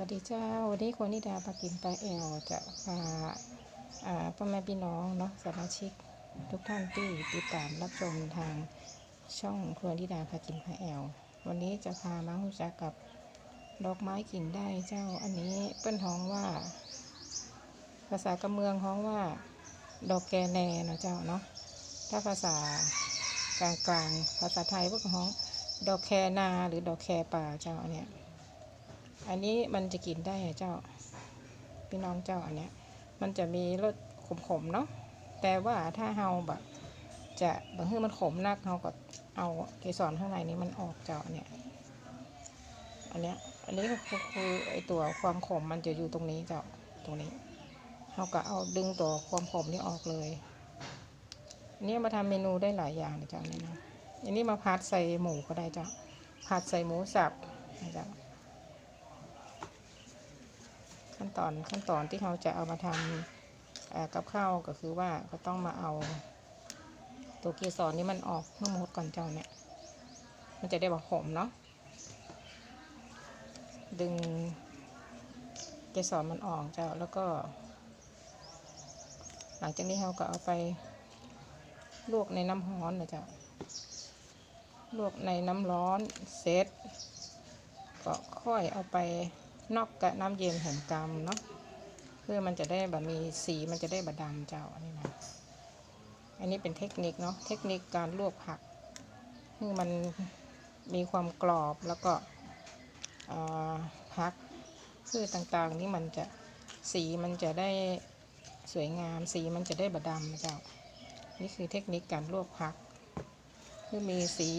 วัสดีเจ้าวันนี้คนนิดาปากินปลาแอลจะพาอ่าพ่อแม่พี่น้องเนาะสมาชิกทุกท่านที่ติดตามรับชมทางช่องครัวนิดาพากินปลาแอลวันนี้จะพามารู้จักกับดอกไม้กินได้เจ้าอันนี้เปิ้นฮ้องว่า ภาษากำเมืองฮ้องว่า ดอกแกแนเนาะเจ้าเนาะถ้าภาษากลางกลางๆภาษาไทยพวกฮ้อง ดอกแคนาหรือดอกแคป่าเจ้าเนี้ย อันนี้มันจะกินได้อเจ้า พี่น้องเจ้าอันเนี้ย มันจะมีรสขมๆเนาะ แต่ว่าถ้าเฮาแบบ จะบางทีมันขมนักเฮาก็เอาเกสรข้างในนี้มันออกเจ้าอันเนี้ย อันเนี้ย อันนี้ก็คือไอตัวความขมมันจะอยู่ตรงนี้เจ้า ตรงนี้เฮาก็เอาดึงตัวความขมนี้ออกเลยอันนี้มาทำเมนูได้หลายอย่างนะเจ้าเนี่ยนะอันนี้มาพัดใส่หมูก็ได้เจ้า ผัดใส่หมูสับนะเจ้า ขั้น ตอนขั้นตอนที่เราจะเอามาทำกับข้าวก็คือว่าก็ต้องมาเอาตัวเกสรนี้มันออกทั้งหมดก่อนเจ้าเนี่ย มันจะได้แบบหอมเนาะดึงเกสรมันออกเจ้าแล้วก็ หลังจากนี้เราก็เอาไปลวกในน้ำร้อนนะเจ้าลวกในน้ำร้อนเสร็จก็ค่อยเอาไป นอกกับน้ำเย็นแห่งกรรมเนาะเพื่อมันจะได้แบบมีสีมันจะได้บดดำเจ้าอันนี้นะอันนี้เป็นเทคนิคเนาะเทคนิคการลวกผักให้มันมีความกรอบแล้วก็ผักพืชต่างๆนี่มันจะสีมันจะได้สวยงามสีมันจะได้บดดำนะเจ้านี่คือเทคนิคการลวกผัก คือมีสี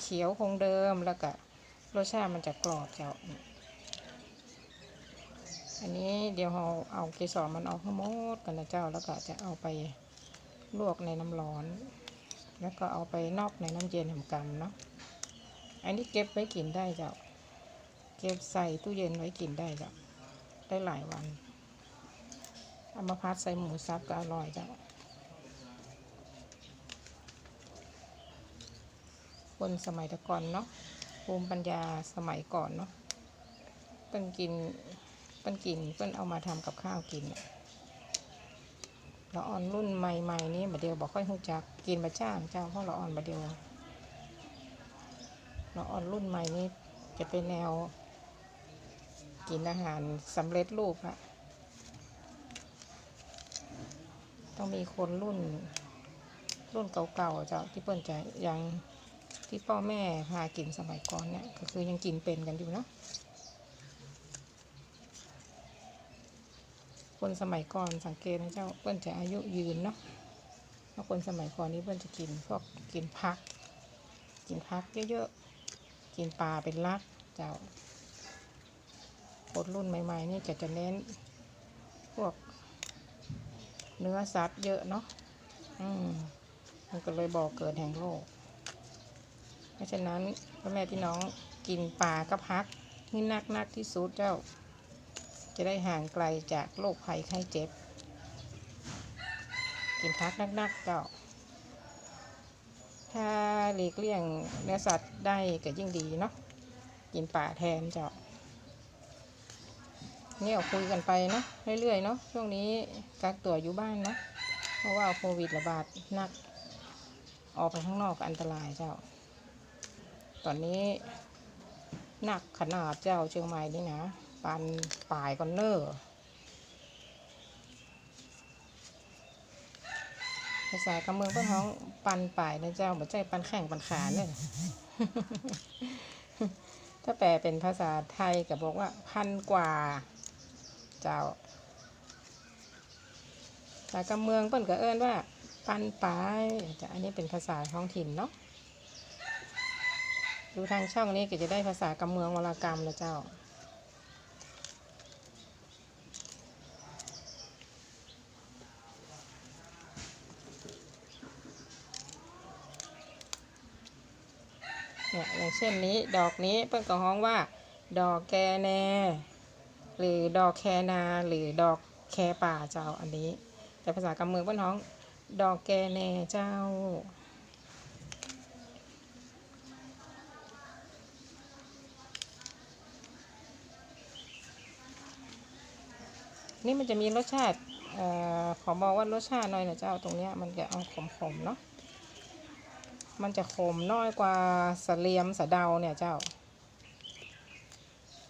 เขียวคงเดิมแล้วก็รสชาติมันจะกรอบเจ้า เดี๋ยวเราเอาเกสรมันออกทั้งหมดกันนะเจ้าแล้วก็จะเอาไปลวกในน้ำร้อน แล้วก็เอาไปนอกในน้ำเย็นแห่งกรรมเนาะอันนี้เก็บไว้กินได้เจ้าเก็บใส่ตู้เย็นไว้กินได้เจ้าได้หลายวันเอามาพัดใส่หมูสับก็อร่อยเจ้าคนสมัยตะก่อนเนาะภูมิปัญญาสมัยก่อนเนาะเปิ้นกิน เปิ้นกินเปิ้นเอามาทำกับข้าวกินเนี่ยเราอ่อนรุ่นใหม่ๆนี้บัดเดียวบอกค่อยหูจักกินบะจ้างเจ้าเพราะเราอ่อนบัดเดียวเราอ่อนรุ่นใหม่นี้จะเป็นแนว กินอาหารสำเร็จรูปอะต้องมีคนรุ่น รุ่นเก่าๆเจ้าที่เปิ้นจะยังที่พ่อแม่พากินสมัยก่อนเนี่ยก็คือยังกินเป็นกันอยู่เนาะ คนสมัยก่อนสังเกตนะเจ้าเพื่อนจะอายุยืนเนาะเพราะคนสมัยก่อนนี้เพื่อนจะกินพวกกินผัก กินผักเยอะๆ กินปลาเป็นหลักเจ้าคนรุ่นใหม่ๆนี่จะจะเน้นพวกเนื้อสัตว์เยอะเนาะ อืม มันก็เลยบอกเกิดแห่งโรคเพราะฉะนั้นพ่อแม่พี่น้องกินปลากับพักที่นักนักที่สุดเจ้า จะได้ห่างไกลจากโรคภัยไข้เจ็บ กินพักนักๆเจ้าถ้าหลีกเลี่ยงเนื้อสัตว์ได้ก็ยิ่งดีเนาะกินป่าแทนเจ้าเนี่ยคุยกันไปเนาะเรื่อยๆเนาะช่วงนี้กักตัวอยู่บ้านเนาะเพราะว่าโควิดระบาดหนัก ออกไปข้างนอกอันตรายเจ้า ตอนนี้หนักขนาดเจ้าเชียงใหม่นี่นะ ปันปลายก่อนเนอร์ภาษากำเมืองก็ท้องปันปลายนะเจ้าเหมือนใจปันแข่งปันขาเนี่ยถ้าแปลเป็นภาษาไทยก็บอกว่า พันกว่า เจ้าภาษากำเมืองเปิ้นก็เอิ้นว่า ปันปลายจะอันนี้เป็นภาษาท้องถิ่นเนาะดูทางช่องนี้ก็จะได้ภาษากำเมืองวรกรรมนะเจ้า เนี่ยอย่างเช่นนี้ดอกนี้เปิ้นก็ฮ้องว่า ดอกแกแนหรือดอกแคนาหรือดอกแคป่าเจ้าอันนี้ แต่ภาษากำเมืองเปิ้นฮ้อง ดอกแกแนเจ้านี่มันจะมีรสชาติเอ่อขอบอกว่ารสชาติหน่อยนะเจ้าตรงเนี้ยมันจะเอาขมๆเนาะ มันจะขมน้อยกว่าสะเลียมสะเดาเนี่ยเจ้า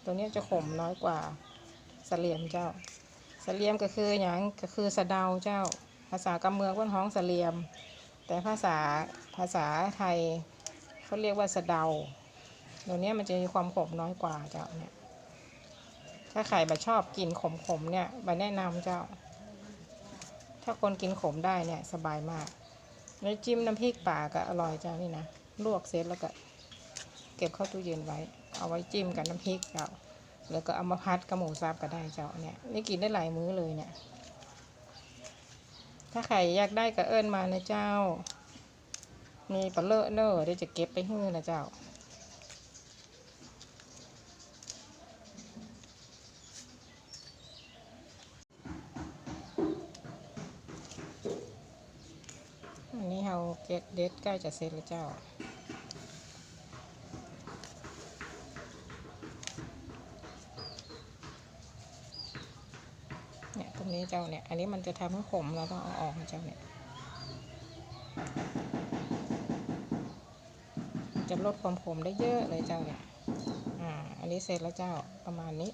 ตัวนี้จะขมน้อยกว่าสะเลียมเจ้าสะเลียมก็คืออย่างก็คือสะเดาเจ้า ภาษากำเมืองก้นห้องสะเลียม แต่ภาษาภาษาไทยเขาเรียกว่าสะเดาตัวนี้มันจะมีความขมน้อยกว่าเจ้าเนี่ยถ้าใครแบบชอบกินขมๆเนี่ยใบแนะนำเจ้า ถ้าคนกินขมได้เนี่ยสบายมาก แล้วจิ้มน้ำพริกป่าก็อร่อยเจ้านี่นะ ลวกเสร็จแล้วก็ เก็บเข้าตู้เย็นไว้ เอาไว้จิ้มกับน้ำพริกเจ้า แล้วก็เอามาพัดกับหมูสับก็ได้เจ้าเนี่ย นี่กินได้หลายมื้อเลยเนี่ย ถ้าใครอยากได้ก็เอิ้นมานะเจ้า มีปลาเลอะเนอะเดี๋ยวจะเก็บไปให้นะเจ้า นี้เราเก็ตเด็ดใกล้จะเสร็จแล้วเจ้าเนี่ยตรงนี้เจ้าเนี่ย อันนี้มันจะทำให้ขมเราต้องเอาออกเจ้าเนี่ยจะลดความขมได้เยอะเลยเจ้าเนี่ย อ่า อันนี้เสร็จแล้วเจ้าประมาณนี้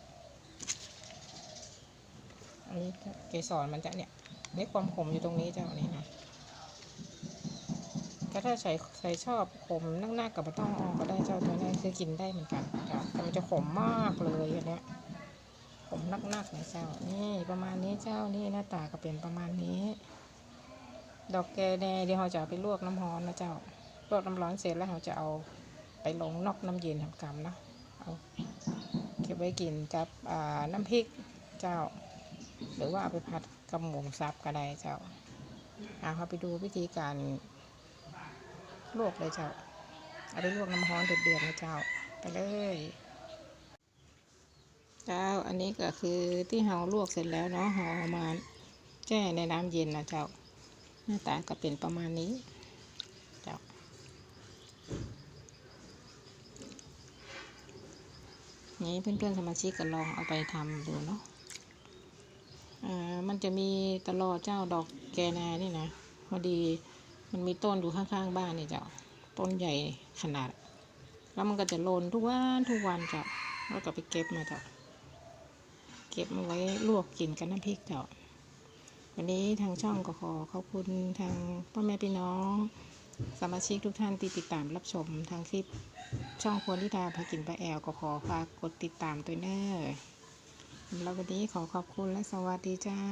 อันนี้เกสรมันจะเนี่ยได้ความขมอยู่ตรงนี้เจ้านี่นะ ก็ถ้าใส่ใส่ชอบขมนักๆกับม่ต้องเออกก็ได้เจ้าตัวนี้คือกินได้เหมือนกันเจ้าแต่มันจะขมมากเลยอันเนี้ยขมนักๆนะเจ้านี่ประมาณนี้เจ้านี่หน้าตาก็เป็นประมาณนี้ ดอกแกแดเดี๋ยวเราจะไปลวกน้ำร้อนนะเจ้าลวกน้ำร้อนเสร็จแล้วเราจะเอาไปลงนอกน้ำเย็นทำกรรมนะเอาเก็บไว้กินกับอ่าน้ำพริกเจ้า หรือว่าเอาไปผัดกับหมูสับก็ได้เจ้าเอาเราไปดูวิธีการ ลวกเลยเจ้า เอาไปลวกน้ำร้อนเดือดๆนะเจ้า ไปเลย เจ้า อันนี้ก็คือที่เราลวกเสร็จแล้วเนาะเราเอมาแช่ในน้ำเย็นนะเจ้า หน้าตาก็เป็นประมาณนี้ เจ้า นี่เพื่อนๆสมาชิกก็ลองเอาไปทำดูเนาะอ่ามันจะมีตลอดเจ้าดอกแกนานี่นะพอดี มันมีต้นอยู่ข้างๆบ้านนี่เจ้าต้นใหญ่ขนาด แล้วมันก็จะโลนทุกวันทุกวันเจ้าแล้วก็ไปเก็บมาเจ้าเก็บมาไว้ลวกกินกับน้ำพริกเจ้าวันนี้ทางช่องก็ขอขอบคุณทางพ่อแม่พี่น้อง สมาชิกทุกท่านที่ติดตามรับชมทางคลิปช่องควรทิดาพากินปลาแอลก็ขอฝากกดติดตามตัวเนอร์สำหรับวันนี้ขอขอบคุณและสวัสดีเจ้า